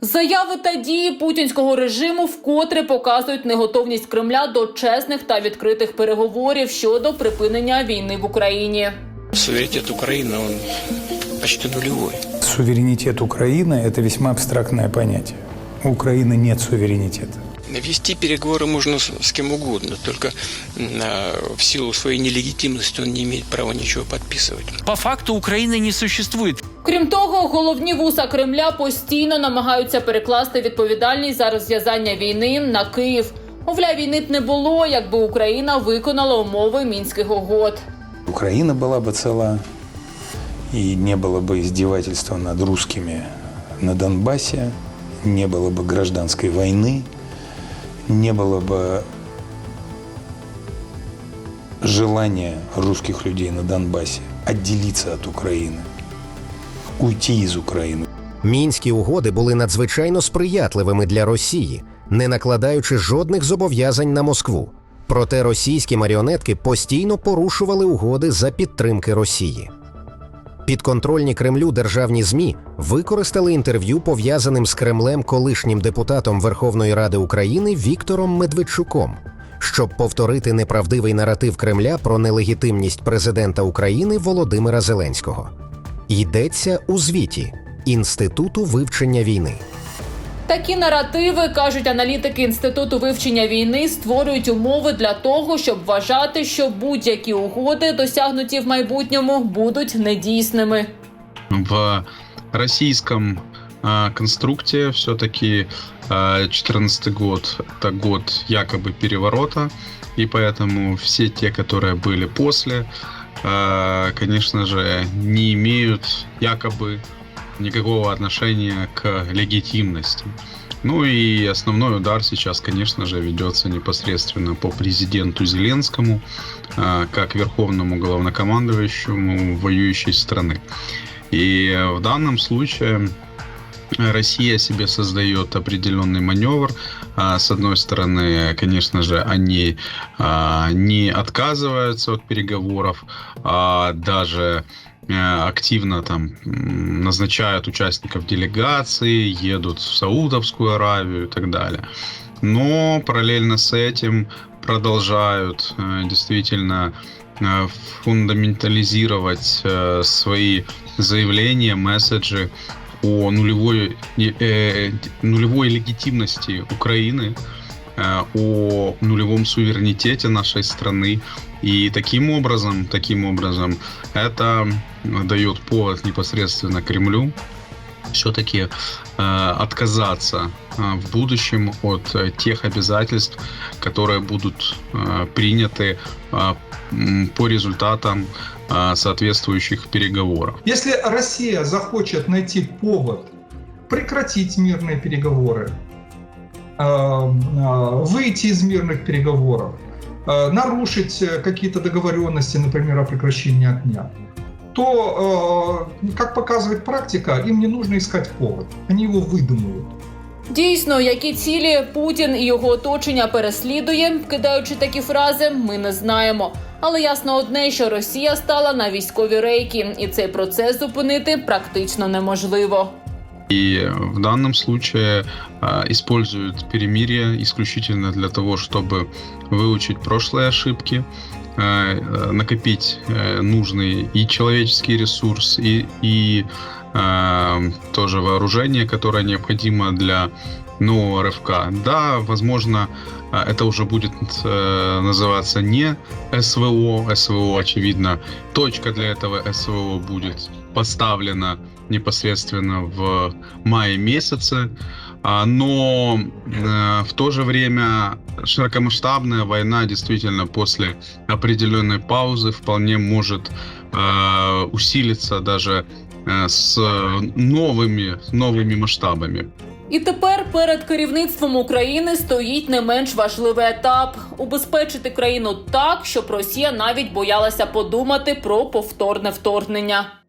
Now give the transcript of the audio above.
Заяви та дії путінського режиму вкотре показують неготовність Кремля до чесних та відкритих переговорів щодо припинення війни в Україні. Суверенитет Украины, он почти нулевой. Суверенитет Украины – это весьма абстрактное понятие. У Украины нет суверенитета. Вести переговоры можно с, с кем угодно, только м, а, в силу своей нелегитимности он не имеет права ничего подписывать. По факту Украины не существует. Крім того, головні вуса Кремля постійно намагаються перекласти відповідальність за розв'язання війни на Київ. Мовляв, війни б не було, якби Україна виконала умови мінських угод. Украина была бы цела, и не было бы издевательства над русскими на Донбассе, не было бы гражданской войны, не было бы желания русских людей на Донбассе отделиться от Украины, уйти из Украины. Мінські угоди були надзвичайно сприятливими для Росії, не накладаючи жодних зобов'язань на Москву. Проте російські маріонетки постійно порушували угоди за підтримки Росії. Підконтрольні Кремлю державні ЗМІ використали інтерв'ю пов'язаним з Кремлем колишнім депутатом Верховної Ради України Віктором Медведчуком, щоб повторити неправдивий наратив Кремля про нелегітимність президента України Володимира Зеленського. Йдеться у звіті Інституту вивчення війни. Такі наративи, кажуть аналітики Інституту вивчення війни, створюють умови для того, щоб вважати, що будь-які угоди, досягнуті в майбутньому, будуть недійсними. в российском а, конструкте все-таки 2014 год это год якобы переворота, и поэтому все те, которые были после, а, конечно же, не имеют якобы никакого отношения к легитимности. Ну и основной удар сейчас, конечно же, ведется непосредственно по президенту Зеленскому, а, как верховному главнокомандующему воюющей страны. И в данном случае Россия себе создает определенный маневр. А, С одной стороны, конечно же, они а, не отказываются от переговоров, а даже активно там назначают участников делегации, едут в Саудовскую Аравию и так далее. Но параллельно с этим продолжают э, действительно э, фундаментализировать э, свои заявления, месседжи о нулевой, э, нулевой легитимности Украины, э, о нулевом суверенитете нашей страны. И таким образом, таким образом, это дает повод непосредственно Кремлю все-таки э, отказаться э, в будущем от э, тех обязательств, которые будут э, приняты э, по результатам э, соответствующих переговоров. Если Россия захочет найти повод прекратить мирные переговоры, э, э, выйти из мирных переговоров, нарушить э, какие-то договоренности, например, о прекращении огня, то, э, как показывает практика, им не нужно искать повод. Они его выдумают. Дійсно, які цілі Путін і його оточення переслідує, кидаючи такі фрази, ми не знаємо. Але ясно одне, що Росія стала на військові рейки, і цей процес зупинити практично неможливо. И в данном случае а, используют перемирие исключительно для того, чтобы выучить прошлые ошибки, э, э, накопить э, нужный и человеческий ресурс, и, и тоже вооружение, которое необходимо для нового рывка. Да, возможно, а, это уже будет э, называться не СВО. СВО, очевидно, точка для этого СВО будет поставлена непосредственно в мае месяце. А, Но э, в то же время широкомасштабная война действительно после определенной паузы вполне может э, усилиться даже э, с новыми, новыми масштабами. І тепер перед керівництвом України стоїть не менш важливий етап убезпечити країну так, щоб Росія навіть боялася подумати про повторне вторгнення.